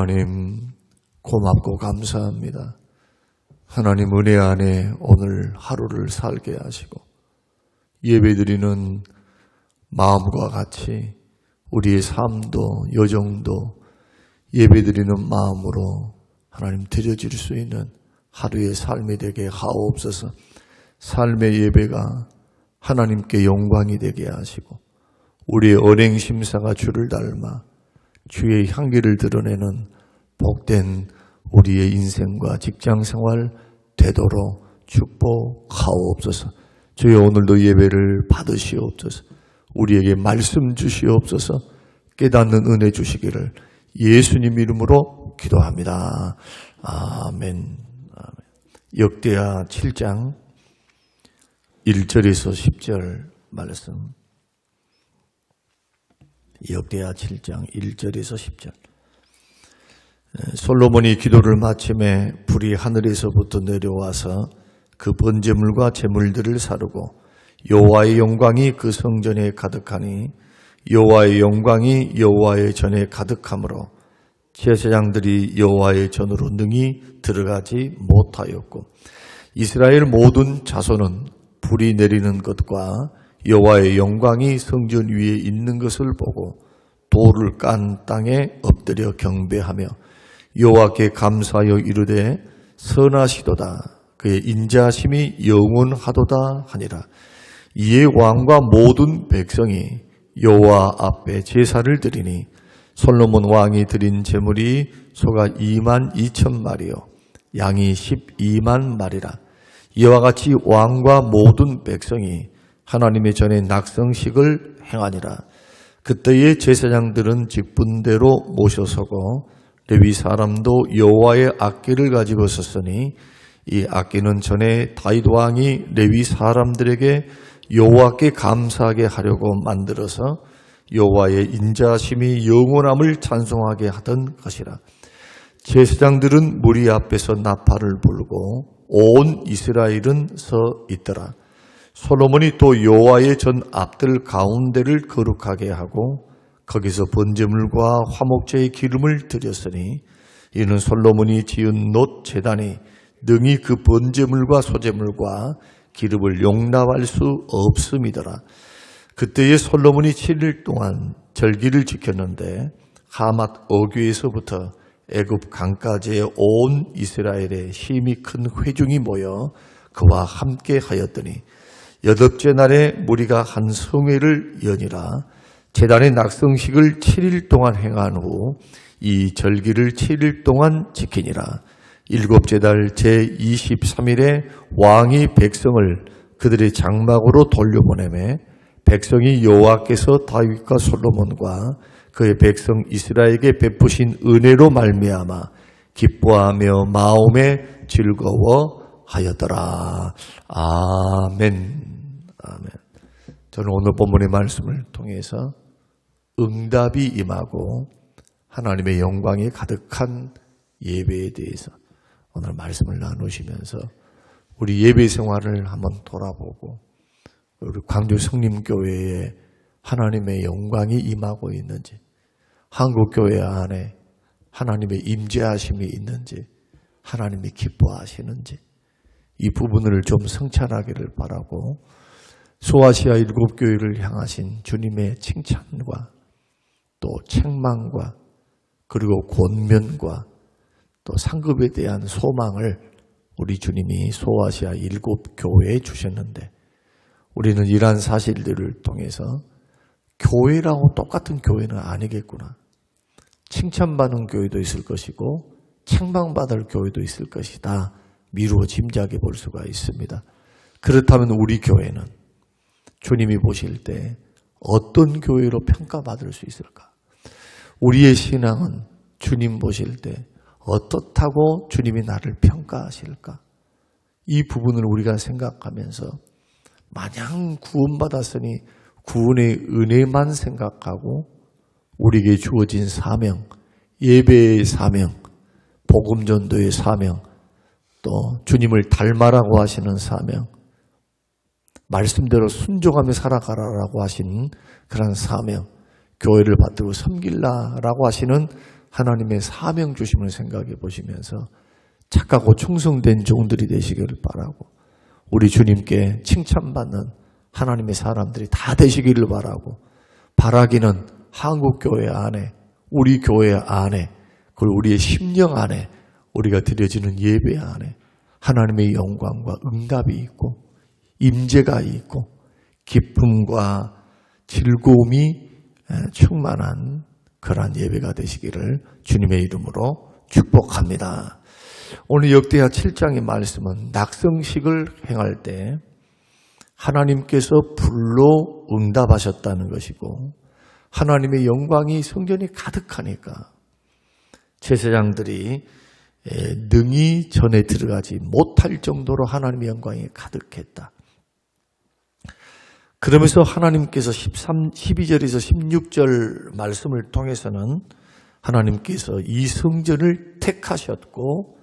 하나님 고맙고 감사합니다. 하나님 은혜 안에 오늘 하루를 살게 하시고 예배드리는 마음과 같이 우리의 삶도 여정도 예배드리는 마음으로 하나님 드려질 수 있는 하루의 삶이 되게 하옵소서. 삶의 예배가 하나님께 영광이 되게 하시고 우리의 언행 심사가 주를 닮아 주의 향기를 드러내는 복된 우리의 인생과 직장 생활 되도록 축복하옵소서. 주여 오늘도 예배를 받으시옵소서. 우리에게 말씀 주시옵소서. 깨닫는 은혜 주시기를 예수님 이름으로 기도합니다. 아멘. 아멘. 역대하 7장 1절에서 10절 말씀. 역대하 7장 1절에서 10절. 솔로몬이 기도를 마침에 불이 하늘에서부터 내려와서 그 번제물과 제물들을 사르고 여호와의 영광이 그 성전에 가득하니 여호와의 영광이 여호와의 전에 가득하므로 제사장들이 여호와의 전으로 능히 들어가지 못하였고 이스라엘 모든 자손은 불이 내리는 것과 여호와의 영광이 성전 위에 있는 것을 보고 돌을 깐 땅에 엎드려 경배하며 여호와께 감사하여 이르되 선하시도다. 그의 인자심이 영원하도다 하니라. 이에 왕과 모든 백성이 여호와 앞에 제사를 드리니 솔로몬 왕이 드린 제물이 소가 2만 2천 마리요 양이 12만 마리라. 이와 같이 왕과 모든 백성이 하나님의 전에 낙성식을 행하니라 그때의 제사장들은 직분대로 모셔서고 레위 사람도 여호와의 악기를 가지고 섰으니 이 악기는 전에 다윗 왕이 레위 사람들에게 여호와께 감사하게 하려고 만들어서 여호와의 인자심이 영원함을 찬송하게 하던 것이라. 제사장들은 무리 앞에서 나팔을 불고 온 이스라엘은 서 있더라. 솔로몬이 또 여호와의 전 앞들 가운데를 거룩하게 하고 거기서 번제물과 화목제의 기름을 드렸으니 이는 솔로몬이 지은 놋 제단이 능히 그 번제물과 소제물과 기름을 용납할 수 없음이더라. 그때의 솔로몬이 7일 동안 절기를 지켰는데 하맛 어귀에서부터 애굽 강까지의 온 이스라엘에 힘이 큰 회중이 모여 그와 함께 하였더니 여덟째 날에 무리가 한 성회를 연이라 재단의 낙성식을 7일 동안 행한 후 이 절기를 7일 동안 지키니라. 일곱째 달 제23일에 왕이 백성을 그들의 장막으로 돌려보내매 백성이 여호와께서 다윗과 솔로몬과 그의 백성 이스라엘에게 베푸신 은혜로 말미암아 기뻐하며 마음에 즐거워 하였더라. 아멘. 아멘. 저는 오늘 본문의 말씀을 통해서 응답이 임하고 하나님의 영광이 가득한 예배에 대해서 오늘 말씀을 나누시면서 우리 예배 생활을 한번 돌아보고 우리 광주 성림교회에 하나님의 영광이 임하고 있는지 한국교회 안에 하나님의 임재하심이 있는지 하나님이 기뻐하시는지 이 부분을 좀 성찰하기를 바라고 소아시아 일곱 교회를 향하신 주님의 칭찬과 또 책망과 그리고 권면과 또 상급에 대한 소망을 우리 주님이 소아시아 일곱 교회에 주셨는데 우리는 이러한 사실들을 통해서 교회라고 똑같은 교회는 아니겠구나. 칭찬받는 교회도 있을 것이고 책망받을 교회도 있을 것이다. 미루어 짐작해 볼 수가 있습니다. 그렇다면 우리 교회는 주님이 보실 때 어떤 교회로 평가받을 수 있을까? 우리의 신앙은 주님 보실 때 어떻다고 주님이 나를 평가하실까? 이 부분을 우리가 생각하면서 마냥 구원받았으니 구원의 은혜만 생각하고 우리에게 주어진 사명, 예배의 사명, 복음전도의 사명, 또 주님을 닮아라고 하시는 사명, 말씀대로 순종하며 살아가라라고 하신 그런 사명, 교회를 받들고 섬길라라고 하시는 하나님의 사명 주심을 생각해 보시면서 착하고 충성된 종들이 되시기를 바라고 우리 주님께 칭찬받는 하나님의 사람들이 다 되시기를 바라고 바라기는 한국 교회 안에 우리 교회 안에 그리고 우리의 심령 안에 우리가 드려지는 예배 안에 하나님의 영광과 응답이 있고 임재가 있고 기쁨과 즐거움이 충만한 그러한 예배가 되시기를 주님의 이름으로 축복합니다. 오늘 역대하 7장의 말씀은 낙성식을 행할 때 하나님께서 불로 응답하셨다는 것이고 하나님의 영광이 성전이 가득하니까 제사장들이 능히 전에 들어가지 못할 정도로 하나님의 영광이 가득했다. 그러면서 하나님께서 13, 12절에서 16절 말씀을 통해서는 하나님께서 이 성전을 택하셨고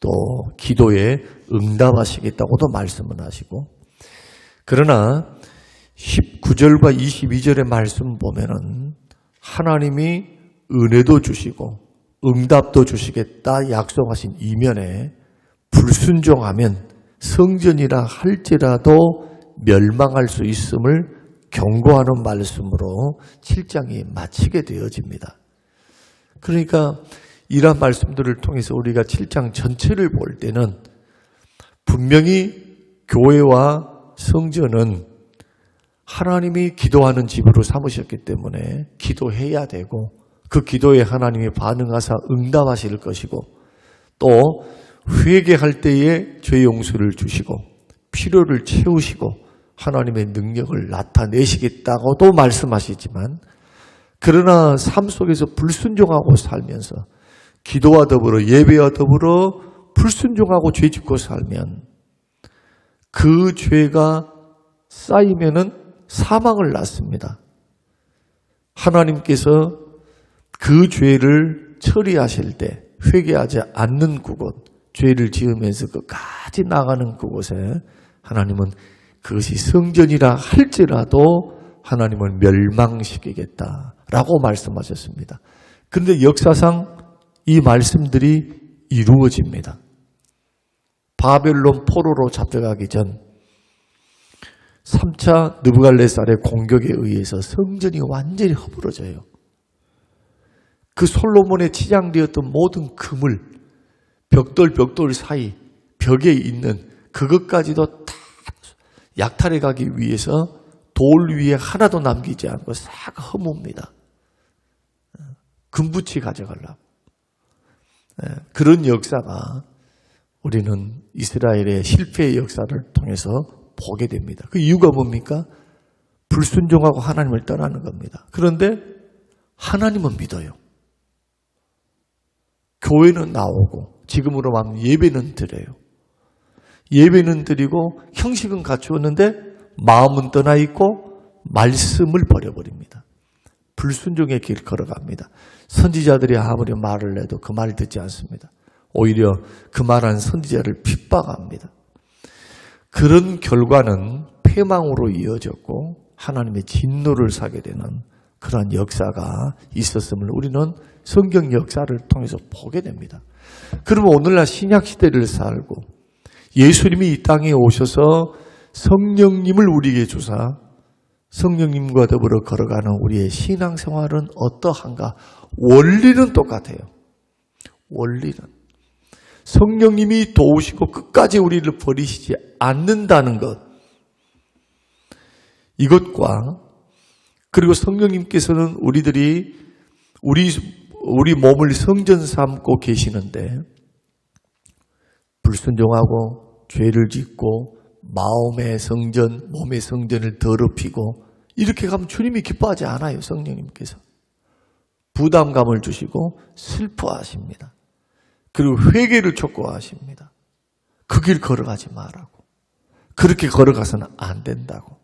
또 기도에 응답하시겠다고도 말씀을 하시고 그러나 19절과 22절의 말씀 보면은 하나님이 은혜도 주시고 응답도 주시겠다 약속하신 이면에 불순종하면 성전이라 할지라도 멸망할 수 있음을 경고하는 말씀으로 7장이 마치게 되어집니다. 그러니까 이러한 말씀들을 통해서 우리가 7장 전체를 볼 때는 분명히 교회와 성전은 하나님이 기도하는 집으로 삼으셨기 때문에 기도해야 되고 그 기도에 하나님이 반응하사 응답하실 것이고 또 회개할 때에 죄 용서를 주시고 필요를 채우시고 하나님의 능력을 나타내시겠다고도 말씀하시지만 그러나 삶 속에서 불순종하고 살면서 기도와 더불어 예배와 더불어 불순종하고 죄 짓고 살면 그 죄가 쌓이면은 사망을 낳습니다. 하나님께서 그 죄를 처리하실 때 회개하지 않는 그곳, 죄를 지으면서 끝까지 나가는 그곳에 하나님은 그것이 성전이라 할지라도 하나님을 멸망시키겠다라고 말씀하셨습니다. 그런데 역사상 이 말씀들이 이루어집니다. 바벨론 포로로 잡혀가기 전 3차 느부갈레살의 공격에 의해서 성전이 완전히 허물어져요. 그 솔로몬의 치장되었던 모든 금을 벽돌 벽돌 사이 벽에 있는 그것까지도 다 약탈해 가기 위해서 돌 위에 하나도 남기지 않고 싹 허뭅니다. 금붙이 가져가려고. 예, 그런 역사가 우리는 이스라엘의 실패의 역사를 통해서 보게 됩니다. 그 이유가 뭡니까? 불순종하고 하나님을 떠나는 겁니다. 그런데 하나님은 믿어요. 교회는 나오고 지금으로 말하면 예배는 드려요. 예배는 드리고 형식은 갖추었는데 마음은 떠나 있고 말씀을 버려버립니다. 불순종의 길 걸어갑니다. 선지자들이 아무리 말을 해도 그 말을 듣지 않습니다. 오히려 그 말한 선지자를 핍박합니다. 그런 결과는 폐망으로 이어졌고 하나님의 진노를 사게 되는 그러한 역사가 있었음을 우리는 성경 역사를 통해서 보게 됩니다. 그러면 오늘날 신약 시대를 살고 예수님이 이 땅에 오셔서 성령님을 우리에게 주사 성령님과 더불어 걸어가는 우리의 신앙생활은 어떠한가? 원리는 똑같아요. 원리는. 성령님이 도우시고 끝까지 우리를 버리시지 않는다는 것. 이것과 그리고 성령님께서는 우리들이 우리 우리 몸을 성전 삼고 계시는데 불순종하고 죄를 짓고 마음의 성전, 몸의 성전을 더럽히고 이렇게 가면 주님이 기뻐하지 않아요. 성령님께서. 부담감을 주시고 슬퍼하십니다. 그리고 회개를 촉구하십니다. 그 길 걸어가지 말라고. 그렇게 걸어가서는 안 된다고.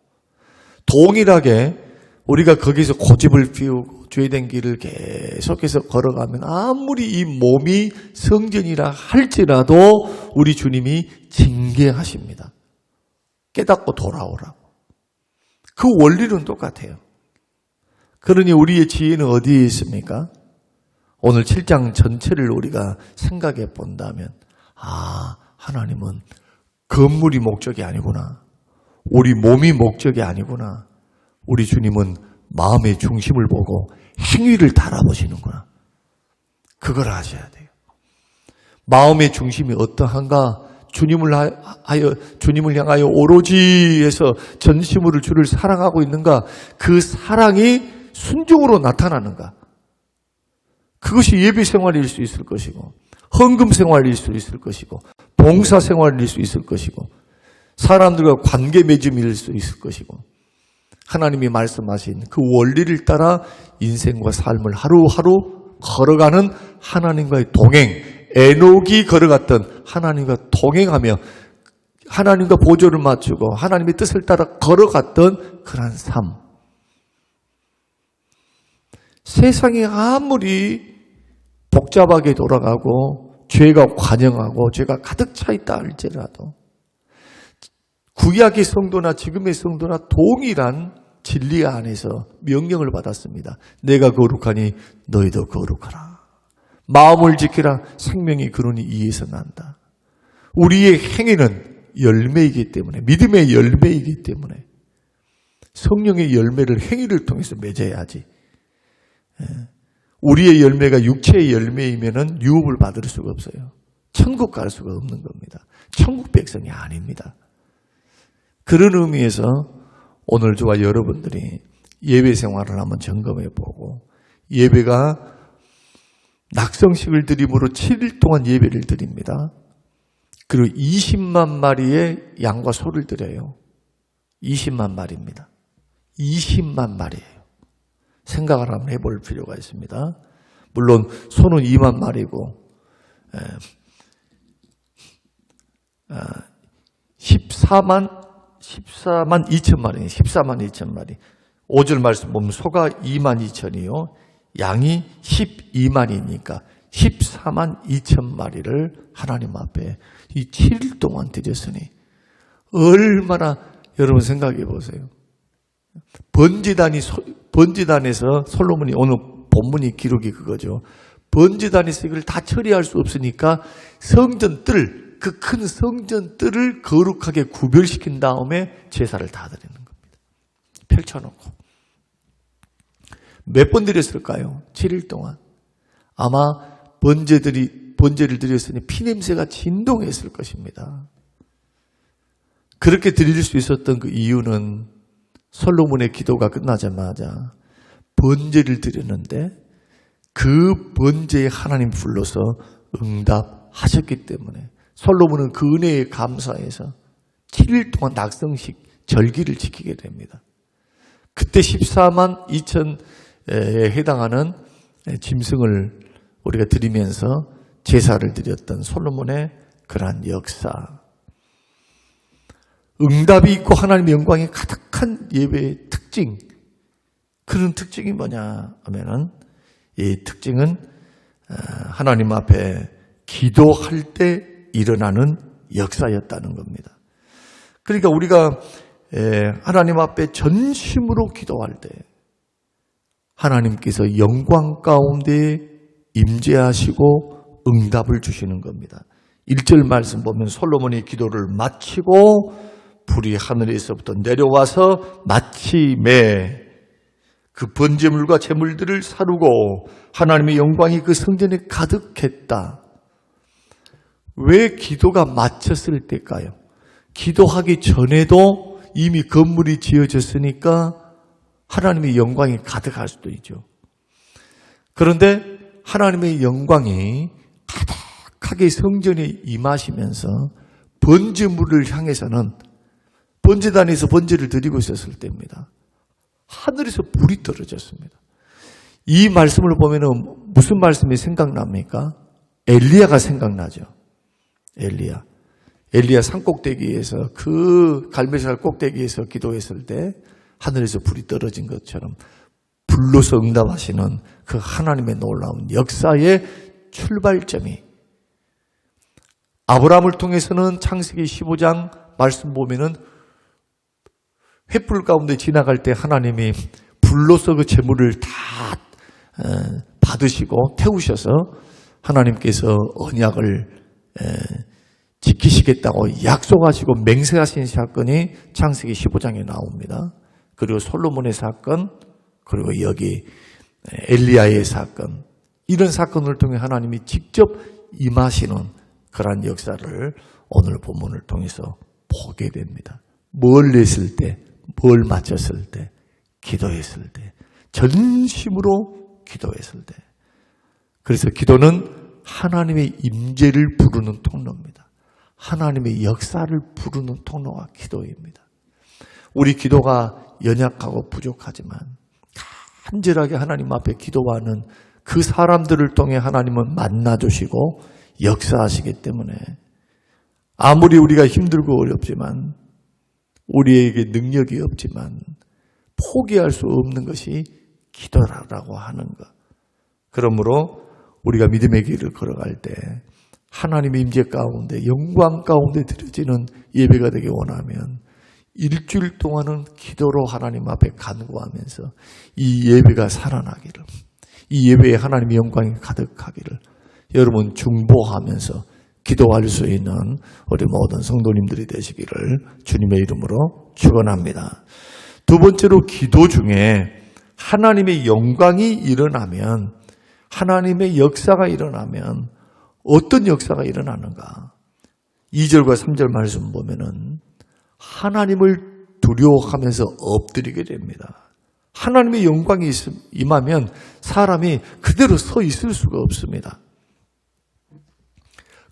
동일하게 우리가 거기서 고집을 피우고 죄된 길을 계속해서 걸어가면 아무리 이 몸이 성전이라 할지라도 우리 주님이 징계하십니다. 깨닫고 돌아오라고. 그 원리는 똑같아요. 그러니 우리의 지혜는 어디에 있습니까? 오늘 7장 전체를 우리가 생각해 본다면, 아, 하나님은 건물이 목적이 아니구나. 우리 몸이 목적이 아니구나. 우리 주님은 마음의 중심을 보고 행위를 달아보시는구나. 그걸 아셔야 돼요. 마음의 중심이 어떠한가? 주님을 하여, 주님을 향하여 오로지 해서 전심으로 주를 사랑하고 있는가? 그 사랑이 순종으로 나타나는가? 그것이 예배 생활일 수 있을 것이고, 헌금 생활일 수 있을 것이고, 봉사 생활일 수 있을 것이고, 사람들과 관계 맺음일 수 있을 것이고, 하나님이 말씀하신 그 원리를 따라 인생과 삶을 하루하루 걸어가는 하나님과의 동행, 에녹이 걸어갔던 하나님과 동행하며 하나님과 보조를 맞추고 하나님의 뜻을 따라 걸어갔던 그러한 삶. 세상이 아무리 복잡하게 돌아가고 죄가 관영하고 죄가 가득 차 있다 할지라도 구약의 성도나 지금의 성도나 동일한 진리 안에서 명령을 받았습니다. 내가 거룩하니 너희도 거룩하라. 마음을 지키라. 생명이 그러니 이에서 난다. 우리의 행위는 열매이기 때문에 믿음의 열매이기 때문에 성령의 열매를 행위를 통해서 맺어야지. 예. 우리의 열매가 육체의 열매이면은 유업을 받을 수가 없어요. 천국 갈 수가 없는 겁니다. 천국 백성이 아닙니다. 그런 의미에서 오늘 저와 여러분들이 예배 생활을 한번 점검해 보고 예배가 낙성식을 드림으로 7일 동안 예배를 드립니다. 그리고 20만 마리의 양과 소를 드려요. 20만 마리입니다. 20만 마리예요. 생각을 한번 해볼 필요가 있습니다. 물론 소는 2만 마리고 14만 14만 2천 마리, 14만 2천 마리. 5절 말씀 보면 소가 2만 2천이요. 양이 12만이니까 14만 2천 마리를 하나님 앞에 이 7일 동안 드렸으니 얼마나 여러분 생각해 보세요. 번지단이 번지단에서 솔로몬이 오늘 본문이 기록이 그거죠. 번지단에서 이걸 다 처리할 수 없으니까 성전 뜰 그 큰 성전 뜰을 거룩하게 구별시킨 다음에 제사를 다 드리는 겁니다. 펼쳐놓고 몇 번 드렸을까요? 7일 동안 아마 번제들이 번제를 드렸으니 피냄새가 진동했을 것입니다. 그렇게 드릴 수 있었던 그 이유는 솔로몬의 기도가 끝나자마자 번제를 드렸는데 그 번제에 하나님 불러서 응답하셨기 때문에 솔로몬은 그 은혜에 감사해서 7일 동안 낙성식 절기를 지키게 됩니다. 그때 14만 2천에 해당하는 짐승을 우리가 드리면서 제사를 드렸던 솔로몬의 그러한 역사. 응답이 있고 하나님의 영광이 가득한 예배의 특징. 그런 특징이 뭐냐 하면은 이 특징은 어, 하나님 앞에 기도할 때 일어나는 역사였다는 겁니다. 그러니까 우리가 하나님 앞에 전심으로 기도할 때 하나님께서 영광 가운데 임재하시고 응답을 주시는 겁니다. 1절 말씀 보면 솔로몬이 기도를 마치고 불이 하늘에서부터 내려와서 마침에 그 번제물과 제물들을 사르고 하나님의 영광이 그 성전에 가득했다. 왜 기도가 마쳤을 때일까요? 기도하기 전에도 이미 건물이 지어졌으니까 하나님의 영광이 가득할 수도 있죠. 그런데 하나님의 영광이 가득하게 성전에 임하시면서 번제물을 향해서는 번제단에서 번제를 드리고 있었을 때입니다. 하늘에서 불이 떨어졌습니다. 이 말씀을 보면 무슨 말씀이 생각납니까? 엘리야가 생각나죠. 엘리야. 엘리야 산 꼭대기에서 그 갈멜살 꼭대기에서 기도했을 때 하늘에서 불이 떨어진 것처럼 불로서 응답하시는 그 하나님의 놀라운 역사의 출발점이 아브라함을 통해서는 창세기 15장 말씀 보면은 횃불 가운데 지나갈 때 하나님이 불로서 그 재물을 다 어, 받으시고 태우셔서 하나님께서 언약을 에, 지키시겠다고 약속하시고 맹세하신 사건이 창세기 15장에 나옵니다. 그리고 솔로몬의 사건, 그리고 여기 엘리야의 사건, 이런 사건을 통해 하나님이 직접 임하시는 그러한 역사를 오늘 본문을 통해서 보게 됩니다. 뭘 했을 때, 뭘 마쳤을 때, 기도했을 때, 전심으로 기도했을 때. 그래서 기도는 하나님의 임재를 부르는 통로입니다. 하나님의 역사를 부르는 통로가 기도입니다. 우리 기도가 연약하고 부족하지만 간절하게 하나님 앞에 기도하는 그 사람들을 통해 하나님은 만나 주시고 역사하시기 때문에 아무리 우리가 힘들고 어렵지만 우리에게 능력이 없지만 포기할 수 없는 것이 기도라고 하는 것. 그러므로 우리가 믿음의 길을 걸어갈 때 하나님의 임재 가운데 영광 가운데 드려지는 예배가 되기 원하면 일주일 동안은 기도로 하나님 앞에 간구하면서 이 예배가 살아나기를 이 예배에 하나님의 영광이 가득하기를 여러분 중보하면서 기도할 수 있는 우리 모든 성도님들이 되시기를 주님의 이름으로 축원합니다. 두 번째로 기도 중에 하나님의 영광이 일어나면 하나님의 역사가 일어나면 어떤 역사가 일어나는가? 2절과 3절 말씀 보면은 하나님을 두려워하면서 엎드리게 됩니다. 하나님의 영광이 임하면 사람이 그대로 서 있을 수가 없습니다.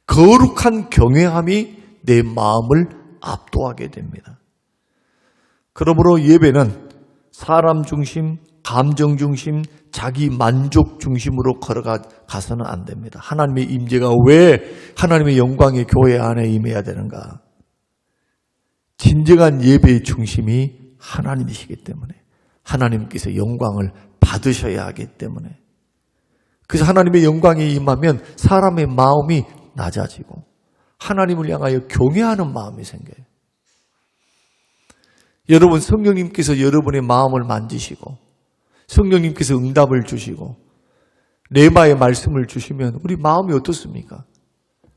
거룩한 경외함이 내 마음을 압도하게 됩니다. 그러므로 예배는 사람 중심, 감정 중심, 자기 만족 중심으로 걸어가서는 안 됩니다. 하나님의 임재가 왜 하나님의 영광의 교회 안에 임해야 되는가? 진정한 예배의 중심이 하나님이시기 때문에 하나님께서 영광을 받으셔야 하기 때문에 그래서 하나님의 영광이 임하면 사람의 마음이 낮아지고 하나님을 향하여 경외하는 마음이 생겨요. 여러분 성령님께서 여러분의 마음을 만지시고 성령님께서 응답을 주시고 레마의 말씀을 주시면 우리 마음이 어떻습니까?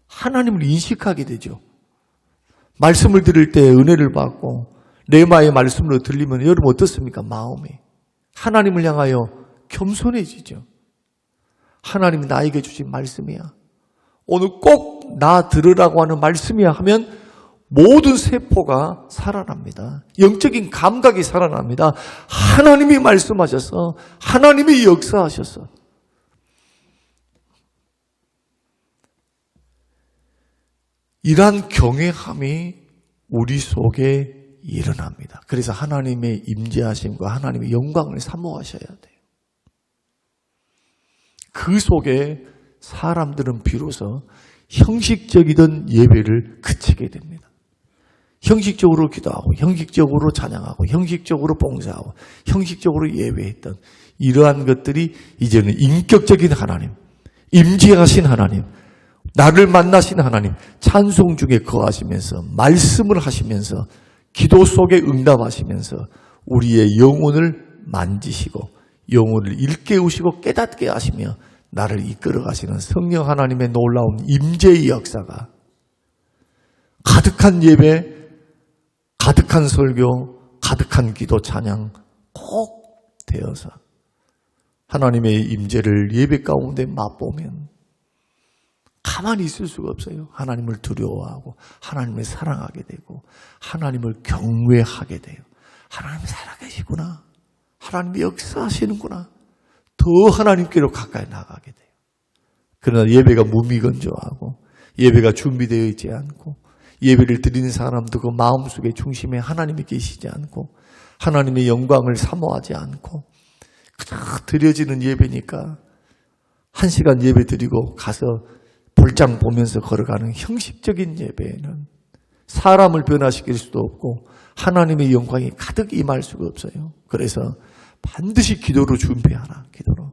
하나님을 인식하게 되죠. 말씀을 들을 때 은혜를 받고 레마의 말씀으로 들리면 여러분 어떻습니까? 마음이 하나님을 향하여 겸손해지죠. 하나님이 나에게 주신 말씀이야. 오늘 꼭 나 들으라고 하는 말씀이야 하면 모든 세포가 살아납니다. 영적인 감각이 살아납니다. 하나님이 말씀하셔서 하나님이 역사하셔서 이러한 경외함이 우리 속에 일어납니다. 그래서 하나님의 임재하심과 하나님의 영광을 사모하셔야 돼요. 그 속에 사람들은 비로소 형식적이던 예배를 그치게 됩니다. 형식적으로 기도하고, 형식적으로 찬양하고, 형식적으로 봉사하고, 형식적으로 예배했던 이러한 것들이 이제는 인격적인 하나님, 임재하신 하나님, 나를 만나신 하나님, 찬송 중에 거하시면서, 말씀을 하시면서, 기도 속에 응답하시면서, 우리의 영혼을 만지시고, 영혼을 일깨우시고 깨닫게 하시며, 나를 이끌어 가시는 성령 하나님의 놀라운 임재의 역사가 가득한 예배, 가득한 설교, 가득한 기도 찬양 꼭 되어서 하나님의 임재를 예배 가운데 맛보면 가만히 있을 수가 없어요. 하나님을 두려워하고 하나님을 사랑하게 되고 하나님을 경외하게 돼요. 하나님 살아계시구나. 하나님이 역사하시는구나. 더 하나님께로 가까이 나가게 돼요. 그러나 예배가 무미건조하고 예배가 준비되어 있지 않고 예배를 드리는 사람도 그 마음속에 중심에 하나님이 계시지 않고 하나님의 영광을 사모하지 않고 그저 드려지는 예배니까 한 시간 예배 드리고 가서 볼장 보면서 걸어가는 형식적인 예배에는 사람을 변화시킬 수도 없고 하나님의 영광이 가득 임할 수가 없어요. 그래서 반드시 기도로 준비하라. 기도로.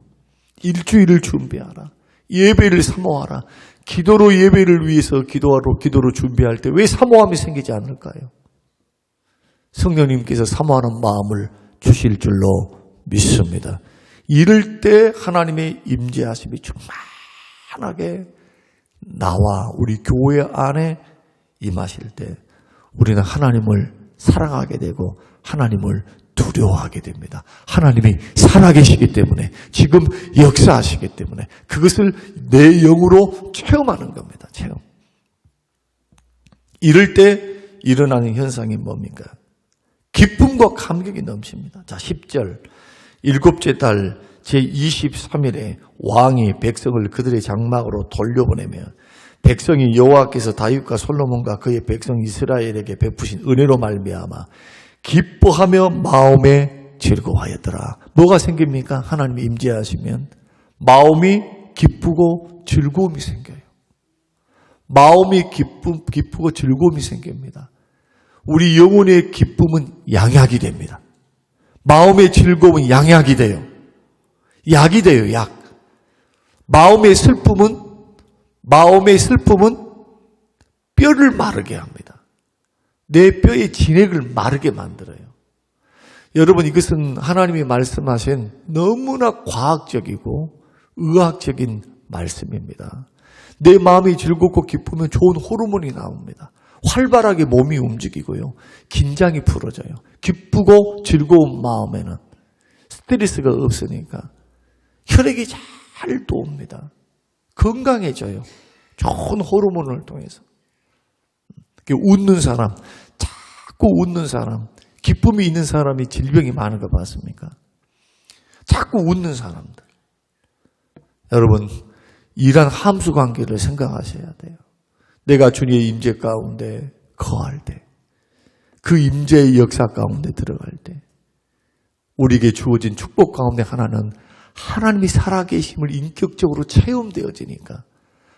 일주일을 준비하라. 예배를 사모하라. 기도로 예배를 위해서 기도하러 기도로 준비할 때 왜 사모함이 생기지 않을까요? 성령님께서 사모하는 마음을 주실 줄로 믿습니다. 이럴 때 하나님의 임재하심이 충만하게 나와 우리 교회 안에 임하실 때 우리는 하나님을 사랑하게 되고 하나님을 두려워하게 됩니다. 하나님이 살아계시기 때문에 지금 역사하시기 때문에 그것을 내 영으로 체험하는 겁니다. 체험. 이럴 때 일어나는 현상이 뭡니까? 기쁨과 감격이 넘칩니다. 자, 10절. 일곱째 달 제23일에 왕이 백성을 그들의 장막으로 돌려보내며 백성이 여호와께서 다윗과 솔로몬과 그의 백성 이스라엘에게 베푸신 은혜로 말미암아 기뻐하며 마음에 즐거워하였더라. 뭐가 생깁니까? 하나님이 임재하시면 마음이 기쁘고 즐거움이 생겨요. 마음이 기쁨, 기쁘고 즐거움이 생깁니다. 우리 영혼의 기쁨은 양약이 됩니다. 마음의 즐거움은 양약이 돼요. 약이 돼요, 약. 마음의 슬픔은, 마음의 슬픔은 뼈를 마르게 합니다. 내 뼈의 진액을 마르게 만들어요. 여러분, 이것은 하나님이 말씀하신 너무나 과학적이고 의학적인 말씀입니다. 내 마음이 즐겁고 기쁘면 좋은 호르몬이 나옵니다. 활발하게 몸이 움직이고요. 긴장이 풀어져요. 기쁘고 즐거운 마음에는 스트레스가 없으니까 혈액이 잘 도웁니다. 건강해져요. 좋은 호르몬을 통해서. 웃는 사람, 자꾸 웃는 사람, 기쁨이 있는 사람이 질병이 많은 거 봤습니까? 자꾸 웃는 사람들. 여러분, 이런 함수 관계를 생각하셔야 돼요. 내가 주님의 임재 가운데 거할 때, 그 임재의 역사 가운데 들어갈 때, 우리에게 주어진 축복 가운데 하나는 하나님이 살아계심을 인격적으로 체험되어지니까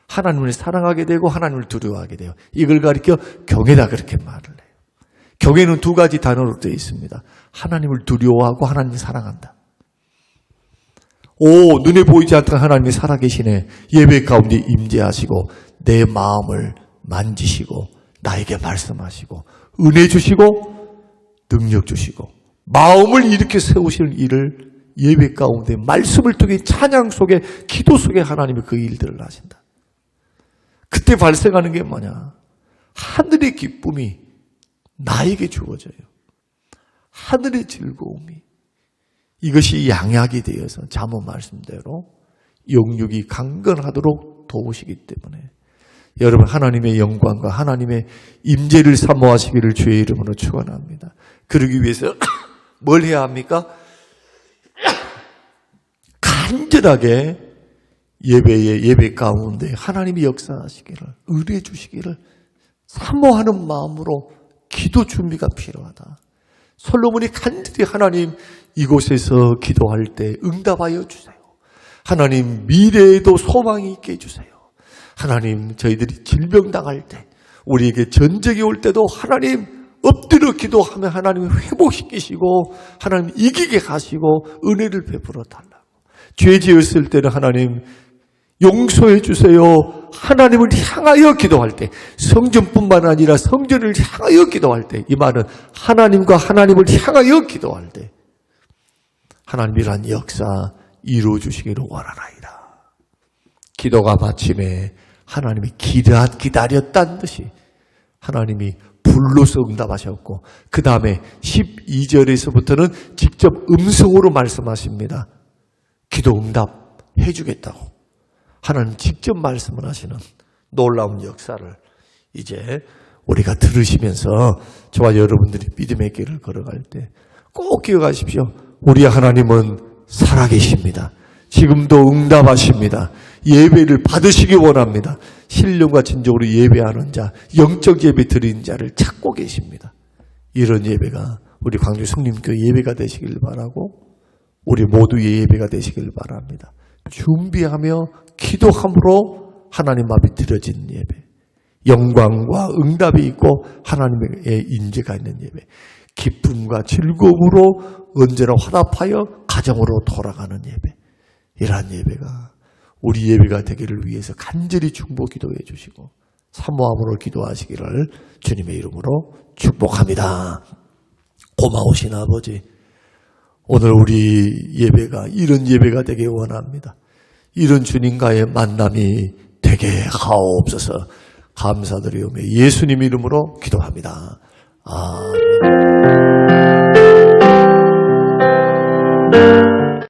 하나님을 사랑하게 되고 하나님을 두려워하게 돼요. 이걸 가리켜 경외다 그렇게 말을 해요. 경외는 두 가지 단어로 되어 있습니다. 하나님을 두려워하고 하나님을 사랑한다. 오, 눈에 보이지 않던 하나님이 살아계시네. 예배 가운데 임재하시고 내 마음을 만지시고 나에게 말씀하시고 은혜 주시고 능력 주시고 마음을 이렇게 세우실 일을 예배 가운데 말씀을 통해 찬양 속에 기도 속에 하나님이 그 일들을 하신다. 그때 발생하는 게 뭐냐? 하늘의 기쁨이 나에게 주어져요. 하늘의 즐거움이 이것이 양약이 되어서 자모 말씀대로 영육이 강건하도록 도우시기 때문에 여러분 하나님의 영광과 하나님의 임재를 사모하시기를 주의 이름으로 축원합니다. 그러기 위해서 뭘 해야 합니까? 간절하게 예배의 예배 가운데 하나님이 역사하시기를 의뢰 주시기를 사모하는 마음으로 기도 준비가 필요하다. 솔로몬이 간절히 하나님 이곳에서 기도할 때 응답하여 주세요. 하나님 미래에도 소망이 있게 해주세요. 하나님 저희들이 질병 당할 때 우리에게 전쟁이 올 때도 하나님 엎드려 기도하며 하나님 회복시키시고 하나님 이기게 하시고 은혜를 베풀어 달라고 죄 지었을 때는 하나님 용서해 주세요. 하나님을 향하여 기도할 때 성전뿐만 아니라 성전을 향하여 기도할 때 이 말은 하나님과 하나님을 향하여 기도할 때 하나님이란 역사 이루어 주시기를 원하나이다. 기도가 마침에 하나님이 기다, 기다렸다는 듯이 하나님이 불로서 응답하셨고 그 다음에 12절에서부터는 직접 음성으로 말씀하십니다. 기도 응답 해주겠다고. 하나님 직접 말씀을 하시는 놀라운 역사를 이제 우리가 들으시면서 저와 여러분들이 믿음의 길을 걸어갈 때 꼭 기억하십시오. 우리 하나님은 살아계십니다. 지금도 응답하십니다. 예배를 받으시기 원합니다. 신령과 진정으로 예배하는 자, 영적 예배 드리는 자를 찾고 계십니다. 이런 예배가 우리 광주 성림교회 예배가 되시길 바라고 우리 모두의 예배가 되시길 바랍니다. 준비하며 기도함으로 하나님 앞에 드려진 예배. 영광과 응답이 있고 하나님의 인재가 있는 예배. 기쁨과 즐거움으로 언제나 화답하여 가정으로 돌아가는 예배. 이러한 예배가 우리 예배가 되기를 위해서 간절히 중보 기도해 주시고 사모함으로 기도하시기를 주님의 이름으로 축복합니다. 고마우신 아버지, 오늘 우리 예배가 이런 예배가 되길 원합니다. 이런 주님과의 만남이 되게 하옵소서 감사드리오며 예수님 이름으로 기도합니다. 아멘.